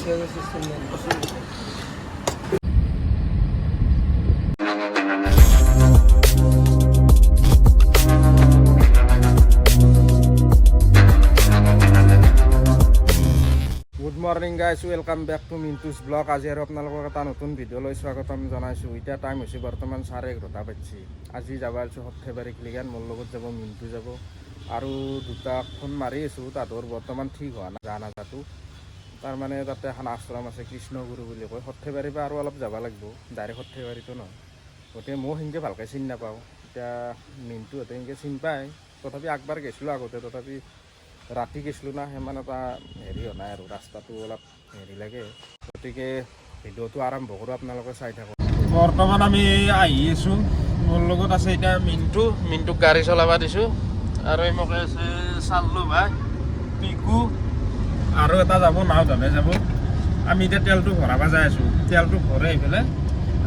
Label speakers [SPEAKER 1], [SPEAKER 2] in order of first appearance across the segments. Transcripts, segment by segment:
[SPEAKER 1] Good morning guys welcome back to Mintu's blog আজি আৰু আপোনালোকক এটা নতুন ভিডিঅ'লৈ স্বাগতম জনাইছোঁ এতিয়া টাইম হৈছে বৰ্তমান চাৰে এঘাৰটা বাজিছে আজি যাব আছোঁ সৰ্থেবাৰী ক্লিগান মোৰ লগত যাব মিণ্টু যাব আৰু দুটাক ফোন মাৰি আছোঁ তাহাঁতৰ বৰ্তমান ঠিক হোৱা নাই জা নাজাটো তাৰমানে তাতে এখন আশ্ৰম আছে কৃষ্ণগুৰু বুলি কয়। সৰ্থেবাৰীৰ পৰা আৰু অলপ যাব লাগিব, ডাইৰেক্ট সৰ্থেবাৰীতো নহয়। গতিকে ময়ো সেনেকৈ ভালকৈ চিনি নাপাওঁ। এতিয়া মিণ্টুহঁতে সেনেকৈ চিনি পায়। তথাপি আগবাৰ গৈছিলোঁ আগতে, তথাপি ৰাতি গৈছিলোঁ না সিমান এটা হেৰি হোৱা নাই আৰু, ৰাস্তাটো অলপ হেৰি লাগে। গতিকে ভিডিঅ'টো আৰম্ভ কৰোঁ, আপোনালোকে চাই থাকক। বৰ্তমান আমি আহি আছোঁ। মোৰ লগত আছে এতিয়া মিণ্টু। মিণ্টুক গাড়ী চলাব দিছোঁ। আৰু মোক আছে চাল্লু ভাই, পিকু। আৰু এটা যাব নাও ধনে যাব। আমি এতিয়া তেলটো ভৰাব যাই আছোঁ। তেলটো ভৰাই পেলাই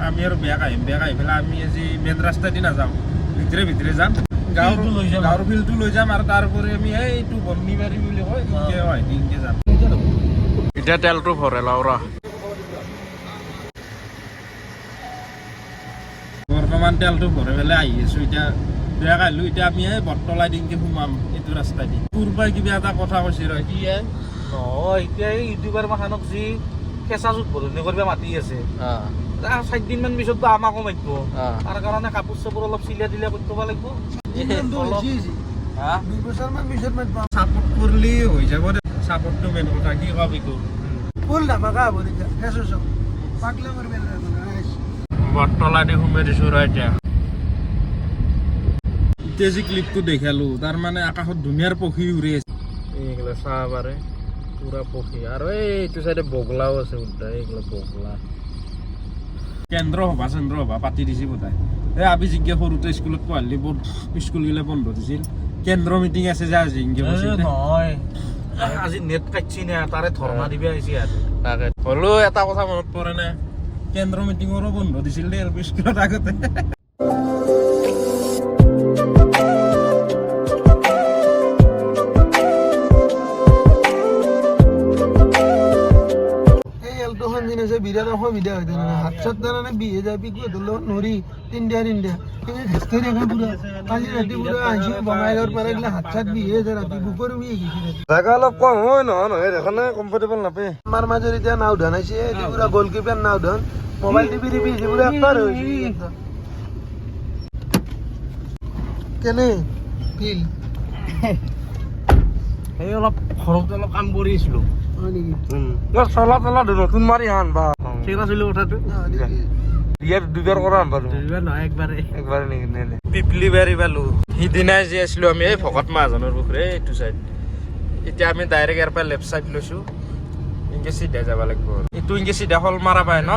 [SPEAKER 1] আমি আৰু বেগ আহিম বেগ আহি পেলাই আমি আজি মেইন ৰাস্তাদি নাযাওঁ। ভিতৰে ভিতৰে যাম। গাঁৱৰ
[SPEAKER 2] লৈ যাম।
[SPEAKER 1] গাঁৱৰ ফিল্ডটো লৈ যাম আৰু তাৰোপৰি আমি এইটো বন্নিবাৰী বুলি কয় হয় ইনকে যাম। এতিয়া তেলটো ভৰাই লওঁ ৰ বৰ্তমান তেলটো ভৰাই পেলাই আহি আছোঁ। এতিয়া বেগ আহিলোঁ এতিয়া আমি এই বটতলা দিনকে সোমাম এইটো ৰাস্তা দি তোৰ কিবা এটা কথা কৈছে ৰ কি এ?
[SPEAKER 2] নহয় এতিয়া এই ইউটিউবাৰ মাখানক যি কেঁচা চুট ভৰণি কৰিব মাতি আছে। চাৰিদিনমান পিছততো আমাকো মাতিব। তাৰ কাৰণে কাপোৰ চাপোৰ অলপ চিলাই দিলে কৰি থ'ব লাগিব?
[SPEAKER 1] চাপৰ্ট কৰিলে হৈ যাব দে। চাপৰ্টটো মেইন কথা কি কবি তোৰ? বটতলা দি সোমাই দিছোঁ ৰ এতিয়া। এতিয়া যি ক্লিপটো দেখাল তাৰমানে আকাশত ধুনীয়াৰ পক্ষী উৰি আছে। এইগিলা চাহ পাৰে পুৰা পক্ষী আৰু এইটো চাইডে বগলাও আছে উদ্যা এইগিলা বগলা কেন্দ্ৰ সভা চেন্দ্ৰ সভা পাতি দিছে বোধাই এই আমি জিজ্ঞা সৰুতে স্কুলত পঢ়ালি বহুত স্কুলগিলা বন্ধ দিছিল কেন্দ্ৰ মিটিং আছে যে আজি।
[SPEAKER 2] নহয় আজি নেট কাটছি নে তাৰে ধৰ্ণা দিবা আহিছে ইয়াত
[SPEAKER 1] তাকে হ'লেও এটা কথা মনত পৰে নে কেন্দ্ৰ মিটিঙৰো বন্ধ দিছিল দেই এল পি স্কুলত আগতে
[SPEAKER 3] দিন বিৰাট অসুবিধা হৈ থাকে হাত চাত তাৰমানে বিহে যায় পিকু ধৰিলেও নৰি তিনিটা তিনিটা। সেই ঘেষ্টি থাকে পুৰা। কালি ৰাতি পুৰা আহিছোঁ বঙাইগাঁৱৰ পৰা এইগিলা হাত চাত বিহে আছে ৰাতি বুকৰ বিহে গৈছে
[SPEAKER 4] জাগা অলপ কম হয় নহয় নহয় সেইকাৰণে কমফৰ্টেবল নাপায়
[SPEAKER 3] আমাৰ মাজত এতিয়া নাও ধান আহিছে এইটো পুৰা গ'ল কিপাৰ নাও ধান মোবাইল টিপি টিপি আহিছে পুৰা একবাৰ হৈছে কেনে? ফিল
[SPEAKER 2] এই অলপ ঘৰতে অলপ কাম কৰি আছিলোঁ।
[SPEAKER 3] হয়
[SPEAKER 4] চলা চলা নতুন মাৰি আন বা।
[SPEAKER 2] ঠিক আছিলোঁ কথাটো
[SPEAKER 3] ইয়ার নেকি?
[SPEAKER 4] করা আন বাৰু।
[SPEAKER 2] দুইবাৰ নহয় একবাৰে।
[SPEAKER 4] একবাৰে নেকি নেলে
[SPEAKER 1] পিপলি বাড়ি পালোঁ। সিদিনাই যি আছিলোঁ আমি এই ভকত মহাজনৰ পুখুৰী এইটো চাইড এতিয়া আমি ডাইৰেক্ট ইয়াৰ পৰা লেফ্ট চাইড লৈছোঁ। ইনকে চিধা যাব লাগিব। এইটো ইনকে চিধা হল মাৰা পায় ন?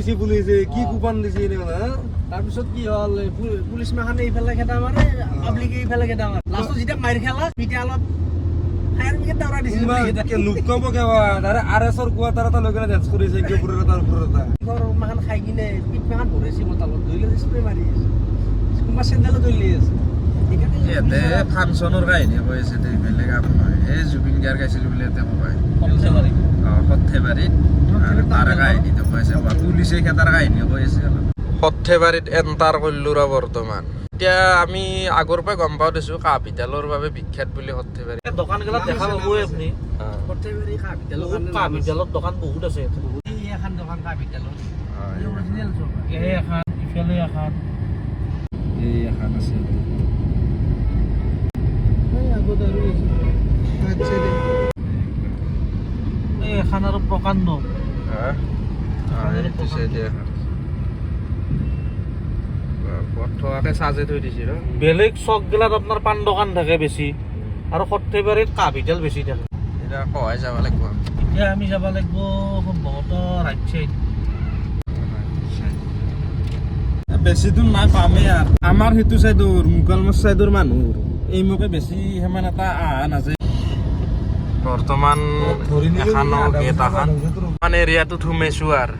[SPEAKER 4] পাইপ লৈছে পুলিচে কি কুপান দিছে এনেকুৱা
[SPEAKER 2] তাৰপিছত কি হ'ল পুলিচ মাখানে এইফালে খেদা মাৰে পাব্লিকে এইফালে খেদা মাৰে। লাষ্টত যেতিয়া মাৰি খেলা তেতিয়া অলপ।
[SPEAKER 4] লুকাব কেৱা তাৰে আৰ এছৰ কোৱাটাৰ এটা লৈ কেনে ডেন্স কৰিছে কি ওপৰৰ এটা ওপৰৰ এটা।
[SPEAKER 2] মাখান খাই কিনে পিঠ মাখান ভৰাইছে বটালত ধৰি লৈ স্প্ৰে মাৰি আছে। কোনোবা চেণ্ডেলো ধৰি আছে।
[SPEAKER 1] ইয়াতে ফাংচনৰ কাহিনী কৈ আছে বেলেগ কাম নহয়। এই জুবিন গাৰ্গ গাইছিল বুলি ইয়াতে কবাই সৰ্থেবাৰীত। আৰু তাৰ কাহিনীটো কৈ আছে বা পুলিচে খেতাৰ কাহিনী কৈ আছে সৰ্থেবাৰীত এণ্টাৰ কৰিলোঁ ৰ বৰ্তমান। এতিয়া আমি আগৰ পৰাই গম পাওঁ দিছোঁ কাঁহ পিতালৰ বাবে বিখ্যাত বুলি সৰ্থেবাৰী
[SPEAKER 2] দোকানগিলাত দেখা পাবই আপুনি। কাঁহ বিদ্যালয়ত দোকান বহুত আছে এখন দোকান কাঁহ বিদ্যালয়ত এই এখন ইফালে এখন।
[SPEAKER 1] এই এখন আছে।
[SPEAKER 3] এই
[SPEAKER 2] এখন আৰু প্ৰকাণ্ড।
[SPEAKER 1] হা এইটো চাইডে এখন পথকে চাজে থৈ দিছে ৰ।
[SPEAKER 2] বেলেগ চকগিলাত আপোনাৰ পাণ দোকান থাকে বেছি। আৰু সৰ্থেবাৰীত কাঁহ বিদ্যাল বেছি থাকে।
[SPEAKER 1] এতিয়া সহায় যাব লাগিব।
[SPEAKER 2] এতিয়া আমি যাব লাগিব সম্ভৱতঃ ৰাইট চাইড।
[SPEAKER 1] বেছি দূৰ নাই পামেই আৰু। আমাৰ সেইটো চাইডৰ মুকালমুখ চাইডৰ মানুহ এই মোকে বেছি সিমান এটা আহা নাযায়। বৰ্তমান এখানো গেট এখন মানে এৰিয়াটোত সোমাইছো আৰু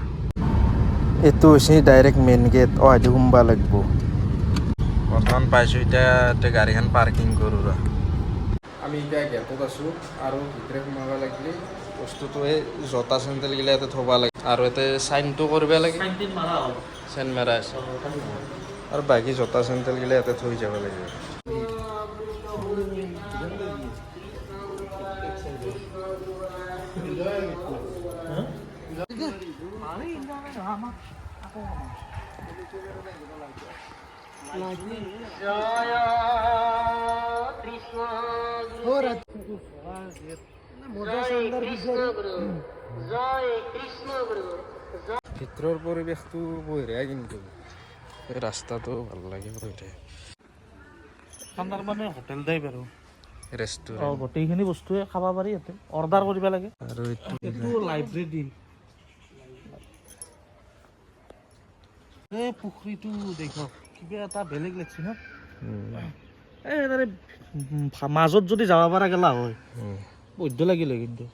[SPEAKER 1] এইটো হৈছে ডাইৰেক্ট মেইন গেট অঁ আজি সোমবা লাগিব। বৰ্তমান পাইছোঁ এতিয়া এতিয়া গাড়ীখন পাৰ্কিং কৰোঁ ৰ। আমি এতিয়া গেটত আছোঁ আৰু ভিতৰে সোমাব লাগিলে বস্তুটো এই জোতা চেণ্ডেলগিলা ইয়াতে থ'ব লাগে। আৰু ইয়াতে চাইনটো কৰিব লাগে। চাইন মাৰা আছে। আৰু বাকী জোতা চেণ্ডেলগিলা ইয়াতে থৈ যাব লাগিব। ভিতৰৰ পৰিৱেশটো বঢ়িয়া কিন্তু। ৰাস্তাটো ভালো লাগে
[SPEAKER 2] ঠাণ্ডাৰ মানে হোটেল টাইপ আৰু
[SPEAKER 1] ৰেষ্টুৰেণ্ট
[SPEAKER 2] গোটেইখিনি বস্তুৱে খাব পাৰি ইয়াতে। অৰ্ডাৰ কৰিব লাগে।
[SPEAKER 1] আৰু এইটো
[SPEAKER 2] লাইব্ৰেৰী এই পুখুৰীটো দেখক কিবা এটা বেলেগ লাগছে ন? এই তাৰে মাজত যদি যাব পৰা গেলা হয়। বৈধ্য লাগিলে কিন্তু।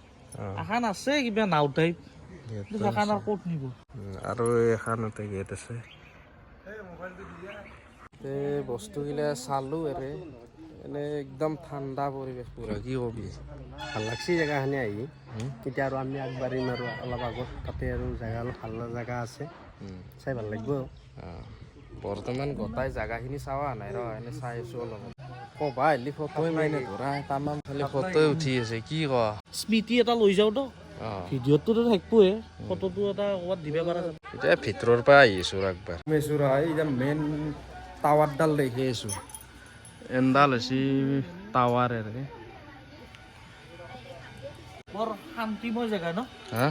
[SPEAKER 2] এখন আছে কিবা নাও টাইপ আৰু ক'ত নিব?
[SPEAKER 1] আৰু এখনতে গেট আছে। এই বস্তুগিলা চালোঁ এৰে। এনে একদম ঠাণ্ডা পৰিৱেশ পুৰা কি কবি?
[SPEAKER 5] ভালো লাগছি জেগাখিনি আহি। এতিয়া আৰু আমি আগবাঢ়িম আৰু অলপ আগত তাতে আৰু জেগা অলপ ভালো জেগা আছে। চাই ভালো লাগিব।
[SPEAKER 1] বৰ্তমান গোটাই জাগাখিনি চোৱা নাই ৰ এনে চাই আছো অলপ। কবা আহিলি ফটোই মাৰিনে ধৰা তামাম খালি ফটোই উঠি আছে কি ক?
[SPEAKER 2] স্মৃতি এটা লৈ যাওঁ তো।
[SPEAKER 1] অঁ।
[SPEAKER 2] ভিডিঅ'টোতো থাকিবই ফটোটো এটা ক'ৰবাত দিব পৰা
[SPEAKER 1] এতিয়া ভিতৰৰ পৰা আহি আছোঁ একবাৰ মেচুৰ এতিয়া মেইন টাৱাৰডাল দেখি আছোঁ। এনডাল হৈছে টাৱাৰেৰে।
[SPEAKER 2] বৰ শান্তিময় জেগা ন?
[SPEAKER 1] হা?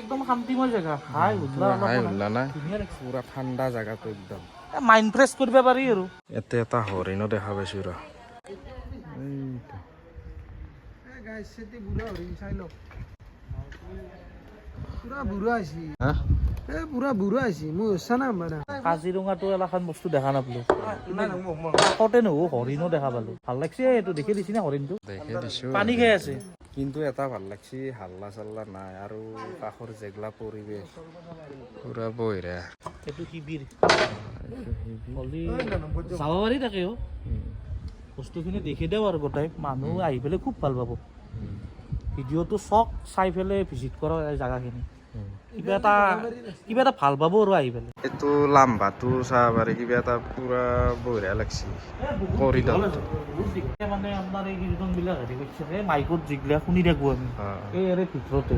[SPEAKER 2] একদম শান্তিময় জেগা। হাই হুল্লা
[SPEAKER 1] হাই। উল্লা নাই
[SPEAKER 2] ধুনীয়া লাগিছে
[SPEAKER 1] পুৰা ঠাণ্ডা জেগাটো একদম।
[SPEAKER 2] মাইণ্ড ফ্ৰেছ কৰিব পাৰি আৰু।
[SPEAKER 1] এতে এটা হৰিণো দেখা পাইছো ৰ।
[SPEAKER 3] বুঢ়া হৰিণ চাই লওক। পুৰা বুঢ়া হৈছে। এ পুৰা বুঢ়া হৈছে মই হৈছে না মানে।
[SPEAKER 2] কাজিৰঙাটো এলাখান বস্তু দেখা নাপালো। কাষতে নহো হৰিণো দেখা পালো। ভালো লাগছে এইটো দেখি দিছি না হৰিণটো?
[SPEAKER 1] দেখি দিছোঁ।
[SPEAKER 2] পানী খাই আছে।
[SPEAKER 1] কিন্তু এটা ভালো লাগছি হাল্লা চাল্লা নাই আৰু কাষৰ জেগলা পৰিৱেশ। পুৰা বহিৰা
[SPEAKER 2] এইটো শিবিৰ। হলি পাৰি তাকে অ। বস্তুখিনি দেখি দিওঁ আৰু গোটাই। মানুহ আহি পেলাই খুব ভালো পাব। ভিডিঅ'টো চক চাই পেলাই ভিজিট কৰা এই জেগাখিনি। কিবা এটা কিবা এটা ভালো পাব আৰু আহি পেলাই।
[SPEAKER 1] এইটো লাম্বাটো চাব পাৰি কিবা এটা পুৰা বঢ়িয়া লাগছি। কৰিডৰটো
[SPEAKER 2] মানে আপোনাৰ এই কীৰ্তনবিলাক হেৰি কৰিছে এই মাইকত যিগিলা শুনি থাকোঁ আমি। এই ইয়াৰে ভিতৰতে।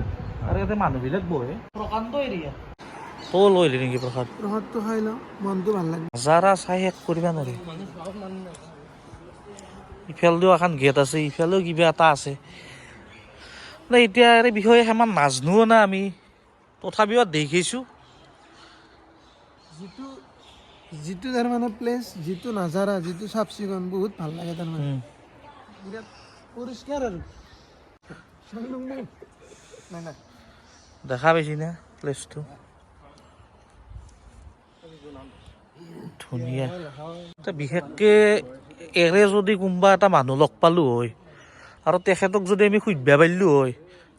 [SPEAKER 2] আৰু ইয়াতে মানুহবিলাক বহে। প্ৰকাণ্ড এৰিয়া। তৌ লৈ নেকি প্ৰসাদ?
[SPEAKER 3] প্ৰসাদটো খাই লওঁ মনটো ভালো লাগে।
[SPEAKER 2] হাজাৰা চাই শেষ কৰিব নোৱাৰি। ইফালেও এখন গেট আছে ইফালেও কিবা এটা আছে। মানে এতিয়া ইয়াৰে বিষয়ে সিমান নাজনোও না আমি। তথাপিও দেখিছোঁ।
[SPEAKER 3] যিটো যিটো তাৰমানে প্লেচ যিটো নাজাৰা যিটো চাফ চিকুণ বহুত ভালো লাগে তাৰমানে বিৰাট পৰিষ্কাৰ আৰু।
[SPEAKER 2] দেখা পাইছি না প্লেচটো ধুনীয়া। বিশেষকৈ এৰে যদি কোনোবা এটা মানুহ লগ পালোঁ হয় আৰু তেখেতক যদি আমি সুধিব পাৰিলোঁ হয়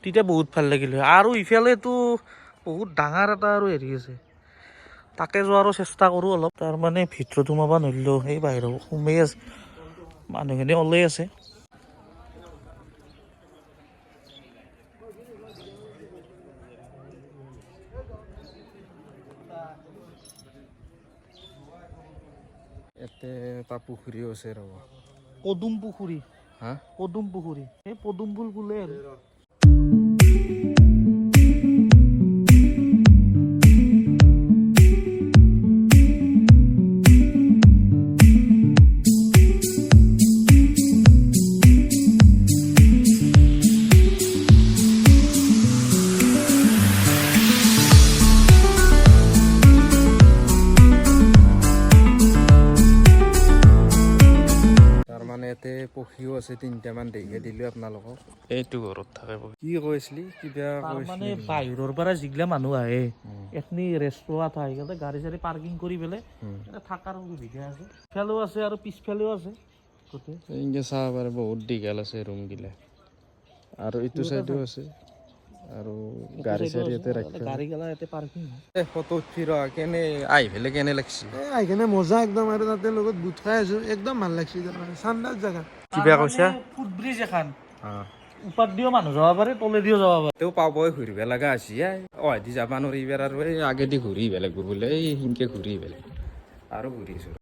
[SPEAKER 2] তেতিয়া বহুত ভালো লাগিল হয়। আৰু ইফালেতো বহুত ডাঙৰ এটা আৰু হেৰি আছে। তাকে যোৱাৰো চেষ্টা কৰোঁ অলপ। তাৰমানে ভিতৰত সোমাব নোৱাৰিলোঁ সেই বাহিৰত সোমাই আছে। মানুহখিনি ওলাই আছে।
[SPEAKER 1] ইয়াতে এটা পুখুৰীও আছে ৰ'ব।
[SPEAKER 2] পদুম পুখুৰী।
[SPEAKER 1] হা?
[SPEAKER 2] পদুম পুখুৰী। এই পদুম ফুল ফুলে আৰু।
[SPEAKER 1] আছে তিনিটামান দেখে দিলোঁ আপোনালোকক। এইটো ঘৰত থাকে কি কৈছিলি? কিবা কৈছিলি?
[SPEAKER 2] বাহিৰৰ পৰা যিগিলা মানুহ আহে এখনি ৰেষ্টুৰাত আহি কেনে গাড়ী চাড়ী পাৰ্কিং কৰি পেলাই থকাৰ সুবিধা আছে। ইফালেও আছে আৰু পিছফালেও আছে। গোটেই
[SPEAKER 1] এনেকৈ চাব পাৰে বহুত দীঘল আছে ৰুমগিলা আৰু ইটো চাইডো আছে। আৰু গাড়ী চাড়ী ইয়াতে ৰাখি।
[SPEAKER 2] গাড়ী গেলা ইয়াতে পাৰ্কিং
[SPEAKER 1] ফটো উঠি ৰ কেনে আহি পেলাই কেনে লাগছি
[SPEAKER 3] আহি কেনে মজা একদম আৰু তাতে লগত গোট খাই আছো। একদম ভালো লাগছে। তাৰমানে চান্দাৰ জেগা।
[SPEAKER 1] কিবা কৈছা?
[SPEAKER 2] এখন। দিও মানুহ যাব পাৰে তলে দিও যাব পাৰে।
[SPEAKER 1] তেওঁ পাবই ঘূৰিব লগা আছে অহেদি যাব নোৱাৰি এইবাৰ আৰু এই আগেদি ঘূৰি আহিব লাগিব বোলে এই সিনকে ঘূৰি আহিব লাগিব। আৰু ঘূৰিছোঁ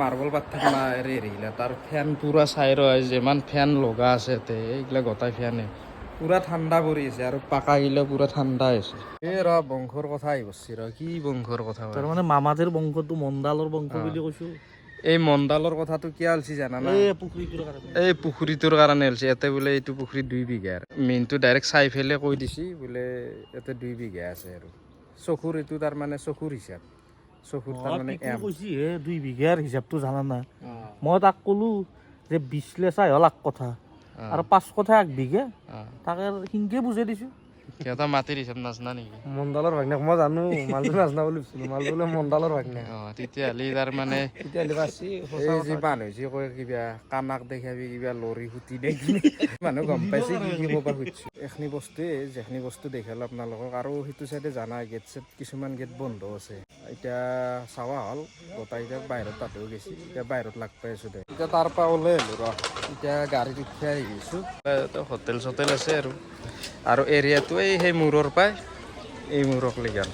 [SPEAKER 1] চব মাৰ্বল পাথৰ না এৰি এৰিলে। তাৰ ফেন পুৰা চাই ৰয় যিমান ফেন লগা আছে ইয়াতে এইগিলা গোটাই ফেনে। পুৰা ঠাণ্ডা পৰি আছে আৰু পাকাগিলা পুৰা ঠাণ্ডা হৈছে এই ৰ বংশৰ কথা আহি পৰছি ৰ কি বংশৰ কথা কয়?
[SPEAKER 2] তাৰমানে মামাদের বংশটো মণ্ডালৰ বংশ বুলি কৈছো।
[SPEAKER 1] এই মণ্ডালৰ কথাটো কিয় হৈছে জানানা
[SPEAKER 2] এই পুখুৰীটোৰ কাৰণে।
[SPEAKER 1] এই পুখুৰীটোৰ কাৰণে হৈছে ইয়াতে বোলে এইটো পুখুৰী দুই বিঘাৰ মেইনটো ডাইৰেক্ট চাই ফেলে কৈ দিছি বোলে ইয়াতে দুই বিঘা আছে আৰু। চকুৰ এইটো তাৰমানে চকুৰ হিচাপ। চকুৰ তাৰমানে
[SPEAKER 2] কৈছিহে হে দুই বিঘাৰ হিচাপটো জানা না। মই তাক ক'লো যে বিশ লেচাই হ'ল এক কথা। আৰু পাঁচ কথা এক বিঘা তাকে সিনকে বুজাই দিছো।
[SPEAKER 1] সিহঁতৰ মাটিৰ হিচাপ নাজনা নেকি?
[SPEAKER 4] মণ্ডালৰ ভাগনাক মই জানো মালটো নাজনা বুলি ভাবিছিলো মালটো বোলে মণ্ডালৰ ভাগনাক।
[SPEAKER 1] অঁ তেতিয়াহ'লে
[SPEAKER 4] পাৰছি
[SPEAKER 1] এই যি মানুহ যি কয় কিবা কাণাক দেখাবি কিবা লৰি সুটি দে মানুহ গম পাইছে কি কি ক'ব খুজিছো এইখিনি বস্তুৱে যিখিনি বস্তু দেখাল আপোনালোকক আৰু সেইটো চাইডে জানা গেট চেট কিছুমান গেট বন্ধ আছে। এতিয়া চাৱা হ'ল গোটাইকেইটা বাহিৰত তাতেও গেছি এতিয়া বাহিৰত লাগ পাই আছো দে। এতিয়া তাৰ পৰা ওলাই আহিলো ৰ। এতিয়া গাড়ীত উঠি আহি গৈছোঁ। হোটেল চোটেল আছে আৰু। আৰু এৰিয়াটো এই সেই মূৰৰ পাই এই মূৰক লেগান।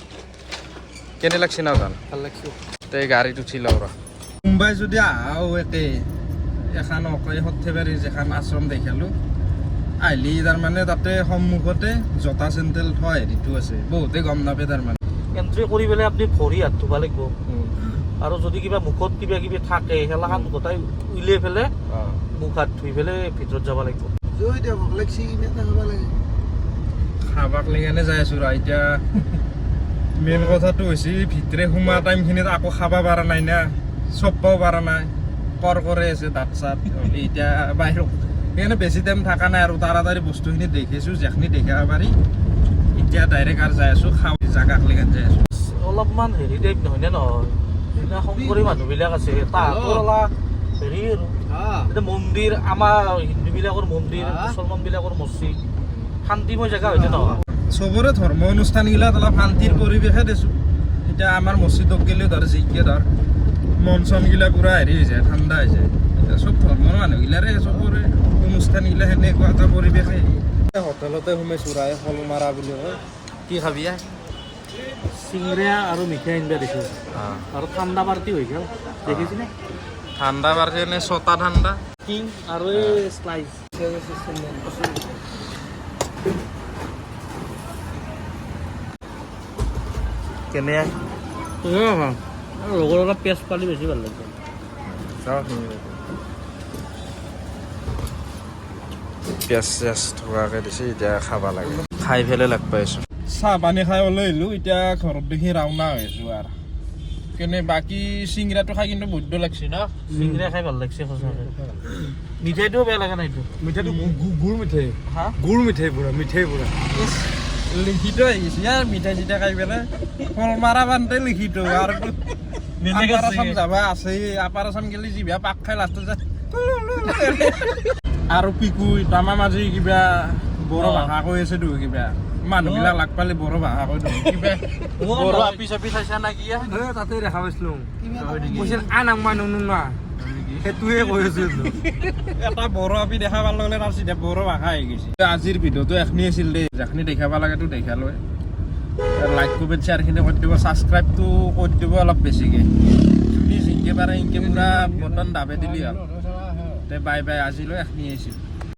[SPEAKER 1] কেনে লাগছে না জান?
[SPEAKER 4] ভালো লাগছে।
[SPEAKER 1] তে গাড়ীত উঠি লওঁ ৰ মুম্বাই যদি আহাও একে এখন অকলে সৰ্থেবাৰী যেখন আশ্ৰম দেখালোঁ আহিলি তাৰমানে তাতে সন্মুখতে জোতা চেণ্ডেল থোৱা হেৰিটো আছে। বহুতে গম নাপায় তাৰমানে
[SPEAKER 2] এণ্ট্ৰি কৰি পেলাই আপুনি ভৰি হাত ধুব লাগিব। আৰু যদি কিবা মুখত কিবা কিবি থাকে সেলাখান গোটাই উলিয়াই পেলাই মুখ হাত ধুই পেলাই ভিতৰত যাব লাগিব।
[SPEAKER 1] খাবাক লেগেনে যাই আছোঁ ৰ এতিয়া মেইন কথাটো হৈছে ভিতৰে সোমোৱা টাইমখিনিত আকৌ খাব পৰা নাই না চববাও পৰা নাই কৰ কৰে আছে দাঁত চাত হ'লে এতিয়া বাহিৰত সেইকাৰণে বেছি টাইম থকা নাই আৰু তাড়াতাড়ি বস্তুখিনি দেখিছোঁ যিখিনি দেখাব পাৰি এতিয়া ডাইৰেক্ট আৰু যাই আছোঁ খাওঁ জাগাক লেগেন যাই আছোঁ।
[SPEAKER 2] অলপমান হেৰি টাইপ নহয় নে নহয়? যিবিলাক শংকৰী মানুহবিলাক আছে তাহাঁতৰ অলপ হেৰি আৰু এতিয়া মন্দিৰ আমাৰ হিন্দুবিলাকৰ মন্দিৰ মুছলমানবিলাকৰ মছজিদ শান্তিময় জেগা হয়নে নহয়
[SPEAKER 1] চবৰে ধৰ্ম অনুষ্ঠানগিলাত অলপ শান্তিৰ পৰিৱেশে দেছোঁ এতিয়া আমাৰ মছজিদত গ'লেও ধৰ জিকে ধৰ মন চনগিলা পূৰা হেৰি হৈ যায় ঠাণ্ডা হৈ যায়। এতিয়া চব ধৰ্মৰ মানুহগিলাৰে চবৰে অনুষ্ঠানগিলা সেনেকুৱা এটা পৰিৱেশে হোটেলতে সোমাইছোঁ ৰাই শল মাৰা বুলি কয়। কি খাবি আ?
[SPEAKER 2] চিংৰা আৰু মিঠাই আনিবা দেখো। আৰু ঠাণ্ডা পাৰ্টি হৈ গ'ল। দেখিছেনে
[SPEAKER 1] ঠাণ্ডা বাঢ়ছে নে ছটা ঠাণ্ডা?
[SPEAKER 2] কিং আৰু এই শ্লাইচ কেনে? লগৰ অলপ পেষ্ট পালি বেছি ভালো লাগিব
[SPEAKER 1] পিঁয়াজ চিয়াজ থকাকৈ দিছে এতিয়া খাব লাগে। খাই পেলাই লাগ পাইছোঁ চাহ পানী খাই ওলাই আহিলোঁ এতিয়া ঘৰত দেখি ৰাওনা হৈ আছোঁ আৰু। কেনে বাকী চিংৰাটো খাই কিন্তু বৈদ্য লাগছে ন?
[SPEAKER 2] চিংৰা খাই ভালো লাগছে সঁচাকৈ। মিঠাইটোও বেয়া লগা নাইতো
[SPEAKER 4] মিঠাইটো গুৰ মিঠাই।
[SPEAKER 1] হা?
[SPEAKER 4] গুৰ মিঠাই পুৰা মিঠাই পুৰা
[SPEAKER 1] লিখিত আহিছে। ইয়াৰ মিঠাই চিঠাই খাই পেলাই ফল মাৰা বান্ধে লিখিত। আৰু আপাৰ আছাম যাবা আছে। আপাৰ আছাম গেলি জিভা পাক খাই লাষ্টত আৰু পিকুই তামা মাজে কিবা বড়ো ভাষা কৈ আছে তো কিবা। মানুহবিলাক লাগ পালে বড়ো ভাষা কৈ কিবা বড়ো আপি চাপি চাইছা না কি
[SPEAKER 4] তাতে দেখা পাইছিলো। কৈছিল আন আং মানুহ না সেইটোৱে কৈ আছো
[SPEAKER 1] এটা বড়ো আপি দেখা পালে গ'লে তাৰ চিধা বড়ো ভাষা আহি গৈছে। আজিৰ ভিডিঅ'টো এখনি আছিল দেই। যাখিনি দেখাব লাগেতো দেখা লয় লাইক কমেণ্ট শ্বেয়াৰখিনি কৰি দিব। ছাবস্ক্ৰাইবটো কৰি দিব অলপ বেছিকৈ। যোনে জিংকে পাৰে সিংকে পূৰা বটন দাবে দিলি হ'ল। তে বাই বাই আজিলৈ এখনি আহিছিল